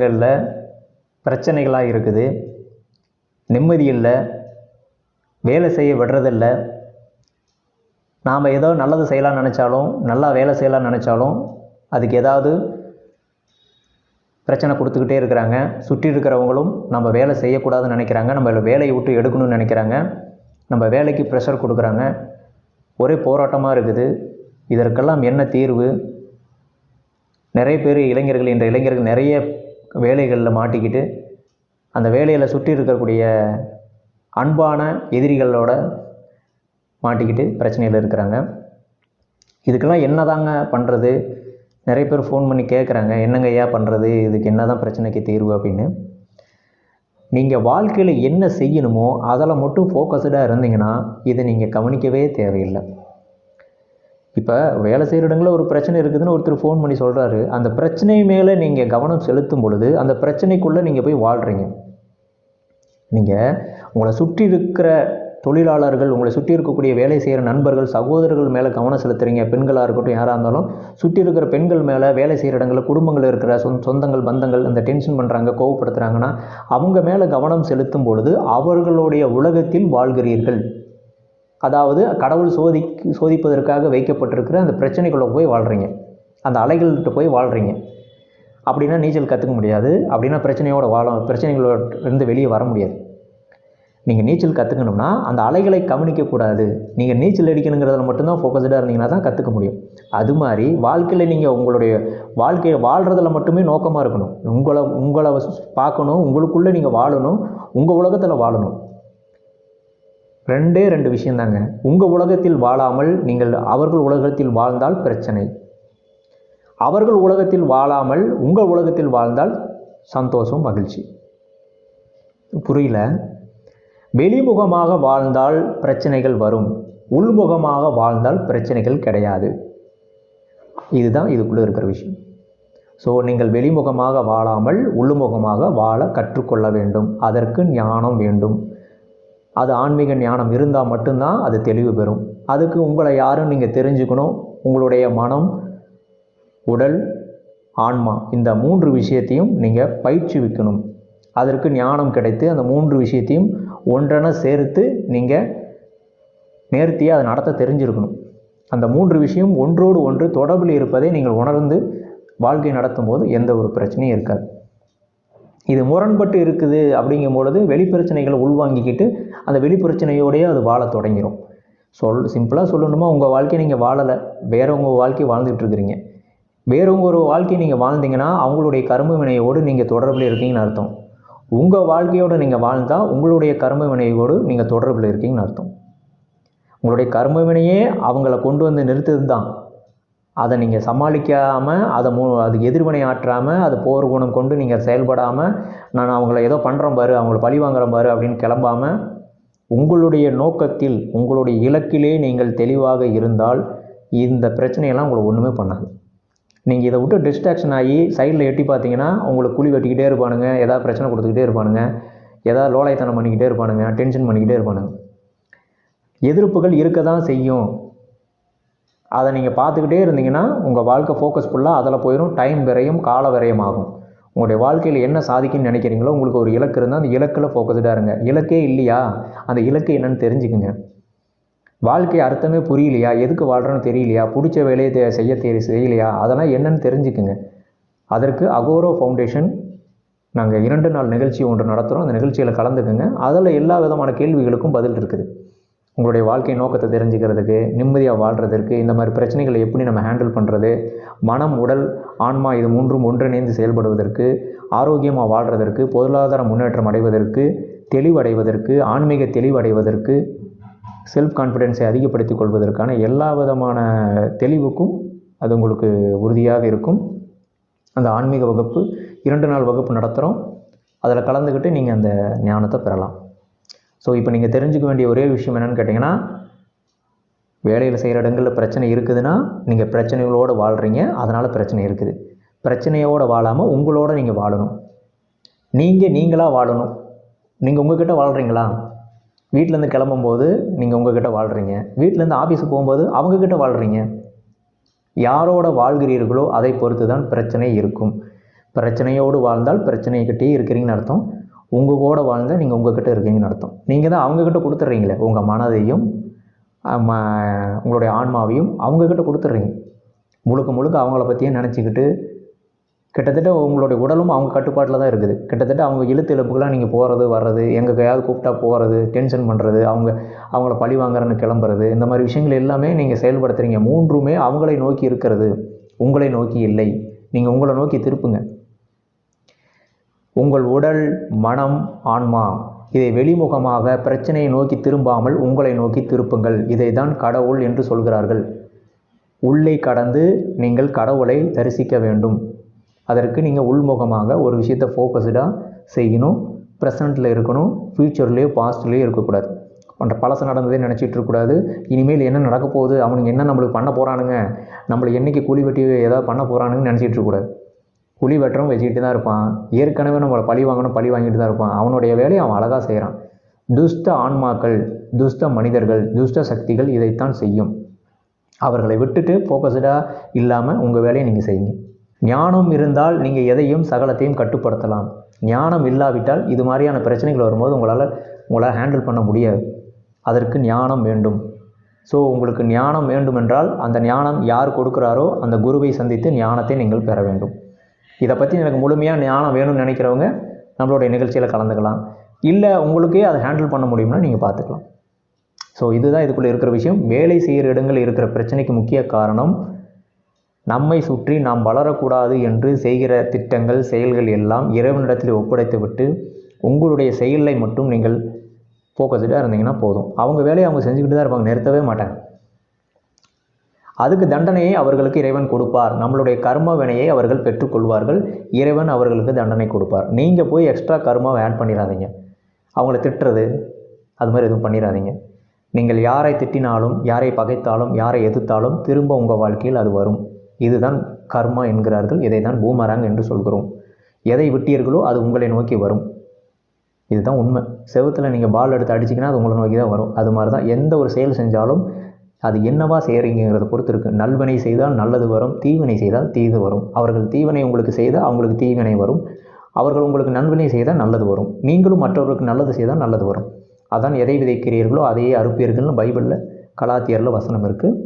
இடங்களில் பிரச்சனைகளாக இருக்குது. நிம்மதி இல்லை. வேலை செய்ய விடுறதில்ல. நாம் ஏதோ நல்லது செய்யலாம்னு நினச்சாலும் நல்லா வேலை செய்யலாம்னு நினச்சாலும் அதுக்கு ஏதாவது பிரச்சனை கொடுத்துக்கிட்டே இருக்கிறாங்க. சுற்றி இருக்கிறவங்களும் நம்ம வேலை செய்யக்கூடாதுன்னு நினைக்கிறாங்க. நம்ம வேலையை விட்டு எடுக்கணும்னு நினைக்கிறாங்க. நம்ம வேலைக்கு ப்ரெஷர் கொடுக்குறாங்க. ஒரே போராட்டமாக இருக்குது. இதற்கெல்லாம் என்ன தீர்வு? நிறைய பேர் இளைஞர்கள் இன்ற இளைஞர்கள் நிறைய வேலைகளில் மாட்டிக்கிட்டு அந்த வேலையில் சுற்றி இருக்கக்கூடிய அன்பான எதிரிகளோட மாட்டிக்கிட்டு பிரச்சனையில் இருக்கிறாங்க. இதுக்கெல்லாம் என்னதாங்க பண்ணுறது நிறைய பேர் ஃபோன் பண்ணி கேட்குறாங்க என்னங்க ஐயா பண்ணுறது இதுக்கு என்ன தான் பிரச்சனைக்கு தீர்வு? அப்படின்னு. நீங்கள் வாழ்க்கையில் என்ன செய்யணுமோ அதில் மட்டும் ஃபோக்கஸ்டாக இருந்தீங்கன்னா இதை நீங்கள் கவனிக்கவே தேவையில்லை. இப்போ வேலை செய்கிற இடங்களில் ஒரு பிரச்சனை இருக்குதுன்னு ஒருத்தர் ஃபோன் பண்ணி சொல்கிறாரு அந்த பிரச்சனை மேலே நீங்கள் கவனம் செலுத்தும் பொழுது அந்த பிரச்சனைக்குள்ளே நீங்கள் போய் வாழ்கிறீங்க நீங்கள் உங்களை சுற்றி இருக்கிற தொழிலாளர்கள் உங்களை சுற்றி இருக்கக்கூடிய வேலை செய்கிற நண்பர்கள் சகோதரர்கள் மேலே கவனம் செலுத்துறீங்க. பெண்களாக இருக்கட்டும் யாராக இருந்தாலும் சுற்றி இருக்கிற பெண்கள் மேலே வேலை செய்கிற இடங்களில் குடும்பங்கள் இருக்கிற சொந்த சொந்தங்கள் பந்தங்கள் அந்த டென்ஷன் பண்ணுறாங்க கோவப்படுத்துகிறாங்கன்னா அவங்க மேலே கவனம் செலுத்தும் பொழுது அவர்களுடைய உலகத்தில் வாழ்கிறீர்கள். அதாவது கடவுள் சோதி சோதிப்பதற்காக வைக்கப்பட்டிருக்கிற அந்த பிரச்சனைக்குள்ளே போய் வாழ்கிறீங்க அந்த அலைகள்கிட்ட போய் வாழ்கிறீங்க அப்படின்னா நீச்சல் கற்றுக்க முடியாது. அப்படின்னா பிரச்சனையோட வாழ பிரச்சனைகளோட இருந்து வெளியே வர முடியாது. நீங்கள் நீச்சல் கற்றுக்கணும்னா அந்த அலைகளை கவனிக்கக்கூடாது நீங்கள் நீச்சல் அடிக்கணுங்கிறதுல மட்டும்தான் ஃபோக்கஸ்டாக இருந்தீங்கன்னா தான் கற்றுக்க முடியும். அது மாதிரி வாழ்க்கையில் நீங்கள் உங்களுடைய வாழ்க்கையை வாழ்கிறதுல மட்டுமே நோக்கமாக இருக்கணும். உங்களை உங்களை பார்க்கணும். உங்களுக்குள்ளே நீங்கள் வாழணும். உங்கள் உலகத்தில் வாழணும். ரெண்டே ரெண்டு விஷயந்தாங்க. உங்கள் உலகத்தில் வாழாமல் நீங்கள் அவர்கள் உலகத்தில் வாழ்ந்தால் பிரச்சனை. அவர்கள் உலகத்தில் வாழாமல் உங்கள் உலகத்தில் வாழ்ந்தால் சந்தோஷம் மகிழ்ச்சி. புரியல? வெளிமுகமாக வாழ்ந்தால் பிரச்சனைகள் வரும். உள்முகமாக வாழ்ந்தால் பிரச்சனைகள் கிடையாது. இதுதான் இதுக்குள்ளே இருக்கிற விஷயம். ஸோ நீங்கள் வெளிமுகமாக வாழாமல் உள்ளுமுகமாக வாழ கற்றுக்கொள்ள வேண்டும். அதற்கு ஞானம் வேண்டும். அது ஆன்மீக ஞானம் இருந்தால் மட்டும்தான் அது தெளிவு பெறும். அதுக்கு உங்களை யாரும் நீங்கள் தெரிஞ்சுக்கணும். உங்களுடைய மனம் உடல் ஆன்மா இந்த மூன்று விஷயத்தையும் நீங்கள் பயிற்றுவிக்கணும் அதற்கு ஞானம் கிடைத்து அந்த மூன்று விஷயத்தையும் ஒன்றென சேர்த்து நீங்கள் நேர்த்தியாக அதை நடத்த தெரிஞ்சிருக்கணும். அந்த மூன்று விஷயம் ஒன்றோடு ஒன்று தொடர்பில் இருப்பதை நீங்கள் உணர்ந்து வாழ்க்கை நடத்தும் போது எந்த ஒரு பிரச்சனையும் இருக்காது. இது முரண்பட்டு இருக்குது அப்படிங்கும் பொழுது வெளிப்பிரச்சனைகளை உள்வாங்கிக்கிட்டு அந்த வெளிப்பிரச்சனையோடையே அது வாழத் தொடங்கிடும் சொல் சிம்பிளாக சொல்லணுமா உங்கள் வாழ்க்கையை நீங்கள் வாழலை. வேறவங்க வாழ்க்கை வாழ்ந்துட்டுருக்குறீங்க வேறவங்க ஒரு வாழ்க்கையை நீங்கள் வாழ்ந்தீங்கன்னா அவங்களுடைய கர்ம வினையோடு நீங்கள் தொடர்பில் இருக்கீங்கன்னு அர்த்தம். உங்கள் வாழ்க்கையோடு நீங்கள் வாழ்ந்தால் உங்களுடைய கர்ம வினையோடு நீங்கள் தொடர்பில் இருக்கீங்கன்னு அர்த்தம். உங்களுடைய கர்ம வினையே அவங்கள கொண்டு வந்து நிறுத்தது தான் அதை நீங்கள் சமாளிக்காமல் அதை மு அதுக்கு எதிர்வினை ஆற்றாமல் அது போர் குணம் கொண்டு நீங்கள் செயல்படாமல் நான் அவங்கள ஏதோ பண்ணுறேன் பாரு அவங்கள பழி வாங்குறேன் பாரு அப்படின்னு கிளம்பாமல் உங்களுடைய நோக்கத்தில் உங்களுடைய இலக்கிலே நீங்கள் தெளிவாக இருந்தால் இந்த பிரச்சனையெல்லாம் உங்களை ஒன்றுமே பண்ணாது. நீங்கள் இதை விட்டு டிஸ்ட்ராக்ஷன் ஆகி சைடில் எட்டி பார்த்தீங்கன்னா உங்களுக்கு குழி வெட்டிக்கிட்டே இருப்பானுங்க ஏதாவது பிரச்சனை கொடுத்துக்கிட்டே இருப்பானுங்க ஏதாவது லோலாயத்தனம் பண்ணிக்கிட்டே இருப்பானுங்க டென்ஷன் பண்ணிக்கிட்டே இருப்பானுங்க. எதிர்ப்புகள் இருக்க தான் செய்யும். அதை நீங்கள் பார்த்துக்கிட்டே இருந்தீங்கன்னா உங்கள் வாழ்க்கை ஃபோக்கஸ் ஃபுல்லாக அதில் போயிடும் டைம் விரையும் கால விரயம் ஆகும். உங்களுடைய வாழ்க்கையில் என்ன சாதிக்குன்னு நினைக்கிறீங்களோ உங்களுக்கு ஒரு இலக்கு இருந்தால் அந்த இலக்கில் ஃபோக்கஸ்டாக இருங்க. இலக்கே இல்லையா? அந்த இலக்கு என்னென்னு தெரிஞ்சுக்குங்க. வாழ்க்கை அர்த்தமே புரியலையா? எதுக்கு வாழ்கிறோன்னு தெரியலையா? பிடிச்ச வேலையை தே- செய்ய தெரிய செய்யலையா? அதெல்லாம் என்னன்னு தெரிஞ்சுக்குங்க. அதற்கு அகோரோ ஃபவுண்டேஷன் நாங்கள் இரண்டு நாள் நிகழ்ச்சி ஒன்று நடத்துகிறோம் அந்த நிகழ்ச்சியில் கலந்துக்குங்க. அதில் எல்லா விதமான கேள்விகளுக்கும் பதில் இருக்குது. உங்களுடைய வாழ்க்கை நோக்கத்தை தெரிஞ்சுக்கிறதுக்கு நிம்மதியாக வாழ்கிறதுக்கு இந்த மாதிரி பிரச்சனைகளை எப்படி நம்ம ஹேண்டில் பண்ணுறது மனம் உடல் ஆன்மா இது மூன்றும் ஒன்றிணைந்து செயல்படுவதற்கு ஆரோக்கியமாக வாழ்கிறதற்கு பொருளாதார முன்னேற்றம் அடைவதற்கு தெளிவடைவதற்கு ஆன்மீக தெளிவடைவதற்கு செல்ஃப் கான்ஃபிடென்ஸை அதிகப்படுத்திக் கொள்வதற்கான எல்லா விதமான தெளிவுக்கும் அது உங்களுக்கு உறுதியாக இருக்கும். அந்த ஆன்மீக வகுப்பு இரண்டு நாள் வகுப்பு நடத்துகிறோம் அதில் கலந்துக்கிட்டு நீங்கள் அந்த ஞானத்தை பெறலாம். ஸோ இப்போ நீங்கள் தெரிஞ்சுக்க வேண்டிய ஒரே விஷயம் என்னென்னு கேட்டிங்கன்னா வேலையில் செய்கிற இடங்களில் பிரச்சனை இருக்குதுன்னா நீங்கள் பிரச்சனைகளோடு வாழ்கிறீங்க அதனால் பிரச்சனை இருக்குது. பிரச்சனையோடு வாழாமல் உங்களோட நீங்கள் வாழணும். நீங்கள் நீங்களாக வாழணும். நீங்கள் உங்ககிட்ட வாழ்கிறீங்களா வீட்டிலேருந்து கிளம்பும்போது நீங்கள் உங்ககிட்ட வாழ்கிறீங்க வீட்டிலேருந்து ஆஃபீஸுக்கு போகும்போது அவங்கக்கிட்ட வாழ்கிறீங்க யாரோட வாழ்கிறீர்களோ அதை பொறுத்து தான் பிரச்சனை இருக்கும். பிரச்சனையோடு வாழ்ந்தால் பிரச்சனைக்கிட்டே இருக்கிறீங்கன்னு அர்த்தம். உங்கள் கூட வாழ்ந்தால் நீங்கள் உங்ககிட்ட இருக்கீங்கன்னு அர்த்தம். நீங்கள் தான் அவங்கக்கிட்ட கொடுத்துட்றீங்களே உங்கள் மனதையும் உங்களுடைய ஆன்மாவையும் அவங்கக்கிட்ட கொடுத்துட்றீங்க. முழுக்க முழுக்க அவங்கள பற்றியே நினச்சிக்கிட்டு கிட்டத்தட்ட உங்களுடைய உடலும் அவங்க கட்டுப்பாட்டில் தான் இருக்குது. கிட்டத்தட்ட அவங்க இழுத்து இழப்புக்கெலாம் நீங்கள் போகிறது வர்றது எங்கே கையாவது கூப்பிட்டா போகிறது டென்ஷன் பண்ணுறது அவங்க அவங்கள பழி வாங்குறன்னு கிளம்புறது இந்த மாதிரி விஷயங்கள் எல்லாமே நீங்கள் செயல்படுத்துறீங்க. மூன்றுமே அவங்களை நோக்கி இருக்கிறது. உங்களை நோக்கி இல்லை. நீங்கள் உங்களை நோக்கி திருப்புங்க. உங்கள் உடல் மனம் ஆன்மா இதை வெளிமுகமாக பிரச்சனையை நோக்கி திரும்பாமல் உங்களை நோக்கி திருப்புங்கள். இதை தான் கடவுள் என்று சொல்கிறார்கள். உள்ளே கடந்து நீங்கள் கடவுளை தரிசிக்க வேண்டும். அதற்கு நீங்கள் உள்முகமாக ஒரு விஷயத்தை ஃபோக்கஸ்டாக செய்யணும். ப்ரெசண்ட்டில் இருக்கணும். ஃப்யூச்சர்லேயோ பாஸ்ட்லேயோ இருக்கக்கூடாது. பண்ற பழசு நடந்ததே நினச்சிட்டு இருக்கக்கூடாது. இனிமேல் என்ன நடக்க போகுது? அவனுங்க என்ன நம்மளுக்கு பண்ண போகிறானுங்க நம்மளை என்னைக்கு கூலி வெட்டி ஏதாவது பண்ண போகிறானுங்கன்னு நினச்சிட்டு இருக்கக்கூடாது. குழி வெட்டுறவன் வச்சுக்கிட்டு தான் இருப்பான். ஏற்கனவே நம்மளை பழி வாங்கணும் பழி வாங்கிட்டு தான் இருப்பான். அவனுடைய வேலையை அவன் அழகாக செய்கிறான் துஷ்ட ஆன்மாக்கள் துஷ்ட மனிதர்கள் துஷ்ட சக்திகள் இதைத்தான் செய்யும். அவர்களை விட்டுட்டு ஃபோக்கஸ்டாக இல்லாமல் உங்கள் வேலையை நீங்கள் செய்யுங்க. ஞானம் இருந்தால் நீங்கள் எதையும் சகலத்தையும் கட்டுப்படுத்தலாம். ஞானம் இல்லாவிட்டால் இது மாதிரியான பிரச்சனைகள் வரும்போது உங்களால் உங்களால் ஹேண்டில் பண்ண முடியாது. அதற்கு ஞானம் வேண்டும். ஸோ உங்களுக்கு ஞானம் வேண்டுமென்றால் அந்த ஞானம் யார் கொடுக்குறாரோ அந்த குருவை சந்தித்து ஞானத்தை நீங்கள் பெற வேண்டும். இதை பற்றி எனக்கு முழுமையாக ஞானம் வேணும்னு நினைக்கிறவங்க நம்மளுடைய நிகழ்ச்சியில் கலந்துக்கலாம். இல்லை உங்களுக்கே அதை ஹேண்டில் பண்ண முடியும்னா நீங்கள் பார்த்துக்கலாம் ஸோ இதுதான் இதுக்குள்ளே இருக்கிற விஷயம். வேலை செய்கிற இடங்களில் இருக்கிற பிரச்சனைக்கு முக்கிய காரணம் நம்மை சுற்றி நாம் வளரக்கூடாது என்று செய்கிற திட்டங்கள் செயல்கள் எல்லாம் இறைவனிடத்தில் ஒப்படைத்து விட்டு உங்களுடைய செயலை மட்டும் நீங்கள் ஃபோக்கஸ்டாக இருந்தீங்கன்னா போதும். அவங்க வேலையை அவங்க செஞ்சுக்கிட்டு தான் இருப்பாங்க நிறுத்தவே மாட்டாங்க. அதுக்கு தண்டனையை அவர்களுக்கு இறைவன் கொடுப்பார். நம்மளுடைய கர்ம வினையை அவர்கள் பெற்றுக்கொள்வார்கள். இறைவன் அவர்களுக்கு தண்டனை கொடுப்பார். நீங்கள் போய் எக்ஸ்ட்ரா கர்மாவை ஆட் பண்ணிடாதீங்க அவங்கள திட்டுறது அது மாதிரி எதுவும் பண்ணிடாதீங்க நீங்கள் யாரை திட்டினாலும் யாரை பகைத்தாலும் யாரை எதிர்த்தாலும் திரும்ப உங்கள் வாழ்க்கையில் அது வரும். இதுதான் கர்மா என்கிறார்கள். இதை தான் பூமராங் என்று சொல்கிறோம். எதை விட்டீர்களோ அது உங்களை நோக்கி வரும். இதுதான் உண்மை. செவத்தில் நீங்கள் பால் எடுத்து அடிச்சிங்கன்னா அது உங்களை நோக்கி தான் வரும். அது மாதிரி தான் எந்த ஒரு செயல் செஞ்சாலும் அது என்னவா செய்கிறீங்கிறத பொறுத்து இருக்குது நல்வினை செய்தால் நல்லது வரும் தீவினை செய்தால் தீது வரும். அவர்கள் தீவினை உங்களுக்கு செய்தால் அவங்களுக்கு தீவினை வரும். அவர்கள் உங்களுக்கு நன்வினை செய்தால் நல்லது வரும். நீங்களும் மற்றவர்களுக்கு நல்லது செய்தால் நல்லது வரும். அதான் எதை விதைக்கிறீர்களோ அதையே அறுப்பீர்கள்னு பைபிளில் கலாத்தியரில் வசனம் இருக்குது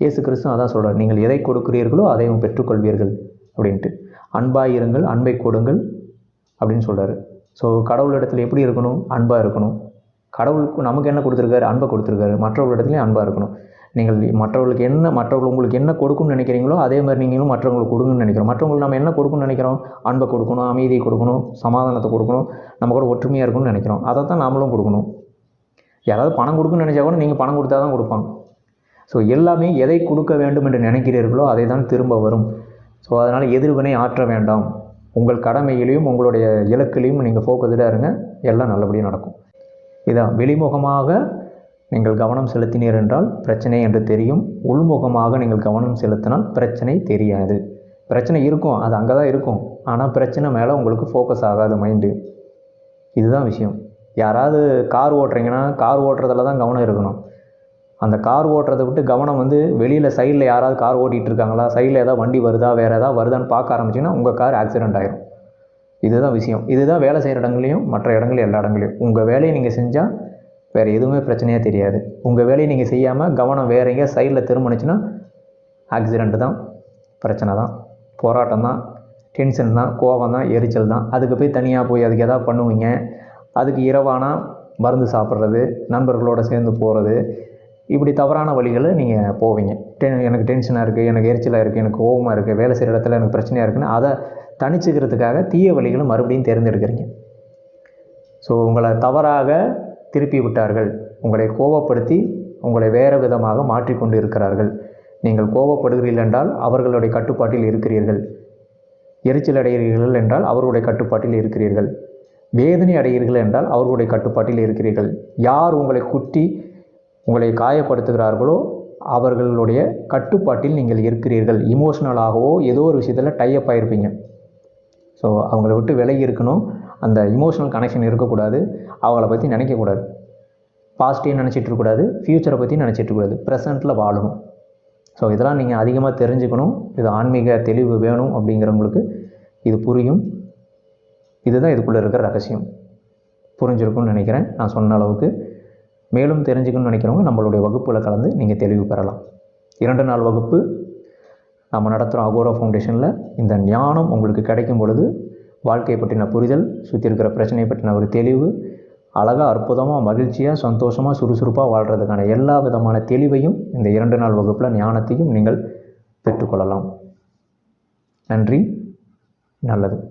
இயேசு கிறிஸ்து அதான் சொல்கிறார் நீங்கள் எதை கொடுக்கிறீர்களோ அதையும் பெற்றுக்கொள்வீர்கள் அப்படின்ட்டு. அன்பாக இருங்கள் அன்பை கொடுங்கள் அப்படின்னு சொல்கிறாரு ஸோ கடவுளிடத்தில் எப்படி இருக்கணும்? அன்பாக இருக்கணும். கடவுளுக்கு நமக்கு என்ன கொடுத்துருக்காரு? அன்பை கொடுத்துருக்காரு. மற்றவர்களிடத்துலையும் அன்பாக இருக்கணும். நீங்கள் மற்றவர்களுக்கு என்ன மற்றவர்கள் உங்களுக்கு என்ன கொடுக்கணும்னு நினைக்கிறீங்களோ அதே மாதிரி நீங்களும் மற்றவங்களுக்கு கொடுங்கன்னு நினைக்கிறோம். மற்றவங்களுக்கு நம்ம என்ன கொடுக்கணும்னு நினைக்கிறோம்? அன்பை கொடுக்கணும் அமைதியை கொடுக்கணும் சமாதானத்தை கொடுக்கணும் நம்ம கூட ஒற்றுமையாக இருக்கணும்னு நினைக்கிறோம். அதை தான் நாமளும் கொடுக்கணும். யாராவது பணம் கொடுக்கணும்னு நினச்சா கூட நீங்கள் பணம் கொடுத்தா தான் கொடுப்பாங்க. ஸோ எல்லாமே எதை கொடுக்க வேண்டும் என்று நினைக்கிறீர்களோ அதை தான் திரும்ப வரும். ஸோ அதனால் எதிர்வினை ஆற்ற வேண்டாம். உங்கள் கடமையிலையும் உங்களுடைய இலக்குலையும் நீங்கள் ஃபோக்கஸ்டாக இருங்க. எல்லாம் நல்லபடியாக நடக்கும். இதான் வெளிமுகமாக நீங்கள் கவனம் செலுத்தினீர் என்றால் பிரச்சனை என்று தெரியும். உள்முகமாக நீங்கள் கவனம் செலுத்தினால் பிரச்சனை தெரியாது. பிரச்சனை இருக்கும் அது அங்கே தான் இருக்கும். ஆனால் பிரச்சனை மேலே உங்களுக்கு ஃபோக்கஸ் ஆகாது மைண்டு இதுதான் விஷயம். யாராவது கார் ஓட்டுறீங்கன்னா கார் ஓட்டுறதுல தான் கவனம் இருக்கணும். அந்த கார் ஓட்டுறதை விட்டு கவனம் வந்து வெளியில் சைடில் யாராவது கார் ஓட்டிகிட்டு இருக்காங்களா? சைடில் ஏதாவது வண்டி வருதா வேறு ஏதாவது வருதான்னு பார்க்க ஆரம்பிச்சிங்கன்னா உங்கள் கார் ஆக்சிடென்ட் ஆயிரும். இதுதான் விஷயம். இதுதான் வேலை செய்கிற இடங்களையும் மற்ற இடங்களையும் எல்லா இடங்களையும் உங்கள் வேலையை நீங்கள் செஞ்சால் வேறு எதுவுமே பிரச்சனையாக தெரியாது. உங்கள் வேலையை நீங்கள் செய்யாமல் கவனம் வேற எங்கேயா சைடில் திரும்பினுச்சுன்னா ஆக்சிடெண்ட்டு தான் பிரச்சனை தான். போராட்டம் தான் டென்ஷன் தான் கோபம் தான் எரிச்சல் தான். அதுக்கு போய் தனியாக போய் அதுக்கு எதாவது பண்ணுவீங்க. அதுக்கு இரவானா மருந்து சாப்பிட்றது நண்பர்களோடு சேர்ந்து போகிறது இப்படி தவறான வழிகளை நீங்கள் போவீங்க. டென் எனக்கு டென்ஷனாக இருக்குது எனக்கு எரிச்சலாக இருக்குது எனக்கு கோபமாக இருக்குது வேலை செய்கிற இடத்துல எனக்கு பிரச்சனையாக இருக்குன்னு அதை தணிச்சுக்கிறதுக்காக தீய வழிகளை மறுபடியும் தேர்ந்தெடுக்கிறீங்க. ஸோ உங்களை தவறாக திருப்பி விட்டார்கள். உங்களை கோபப்படுத்தி உங்களை வேறு விதமாக மாற்றிக்கொண்டு இருக்கிறார்கள். நீங்கள் கோபப்படுகிறீர்கள் என்றால் அவர்களுடைய கட்டுப்பாட்டில் இருக்கிறீர்கள். எரிச்சல் அடைகிறீர்கள் என்றால் அவர்களுடைய கட்டுப்பாட்டில் இருக்கிறீர்கள். வேதனை அடைகிறீர்கள் என்றால் அவர்களுடைய கட்டுப்பாட்டில் இருக்கிறீர்கள். யார் உங்களை குட்டி உங்களை காயப்படுத்துகிறார்களோ அவர்களுடைய கட்டுப்பாட்டில் நீங்கள் இருக்கிறீர்கள். இமோஷ்னலாகவோ ஏதோ ஒரு விஷயத்தில் டைப் ஆகிருப்பீங்க ஸோ அவங்கள விட்டு விலகி இருக்கணும். அந்த இமோஷனல் கனெக்ஷன் இருக்கக்கூடாது. அவங்கள பற்றி நினைக்கக்கூடாது. பாசிட்டிவ் நினச்சிட்டு இருக்கக்கூடாது. ஃப்யூச்சரை பற்றி நினச்சிட்டு இருக்கக்கூடாது. ப்ரெசண்ட்டில் வாழணும். ஸோ இதெல்லாம் நீங்கள் அதிகமாக தெரிஞ்சுக்கணும். இது ஆன்மீக தெளிவு வேணும் அப்படிங்கிறவங்களுக்கு இது புரியும். இதுதான் இதுக்குள்ளே இருக்கிற ரகசியம். புரிஞ்சிருக்கும்னு நினைக்கிறேன். நான் சொன்ன அளவுக்கு. மேலும் தெரிஞ்சுக்கணும்னு நினைக்கிறவங்க நம்மளுடைய வகுப்பில் கலந்து நீங்கள் தெளிவு பெறலாம். இரண்டு நாள் வகுப்பு. நம்ம நடத்துகிறோம் அகோரா ஃபவுண்டேஷனில் இந்த ஞானம் உங்களுக்கு கிடைக்கும் பொழுது வாழ்க்கையை பற்றின புரிதல் சுற்றி இருக்கிற பிரச்சனையை பற்றின ஒரு தெளிவு அழகாக அற்புதமாக மகிழ்ச்சியாக சந்தோஷமாக சுறுசுறுப்பாக வாழ்கிறதுக்கான எல்லா விதமான தெளிவையும் இந்த இரண்டு நாள் வகுப்பில் ஞானத்தையும் நீங்கள் பெற்றுக்கொள்ளலாம். நன்றி. நல்லது.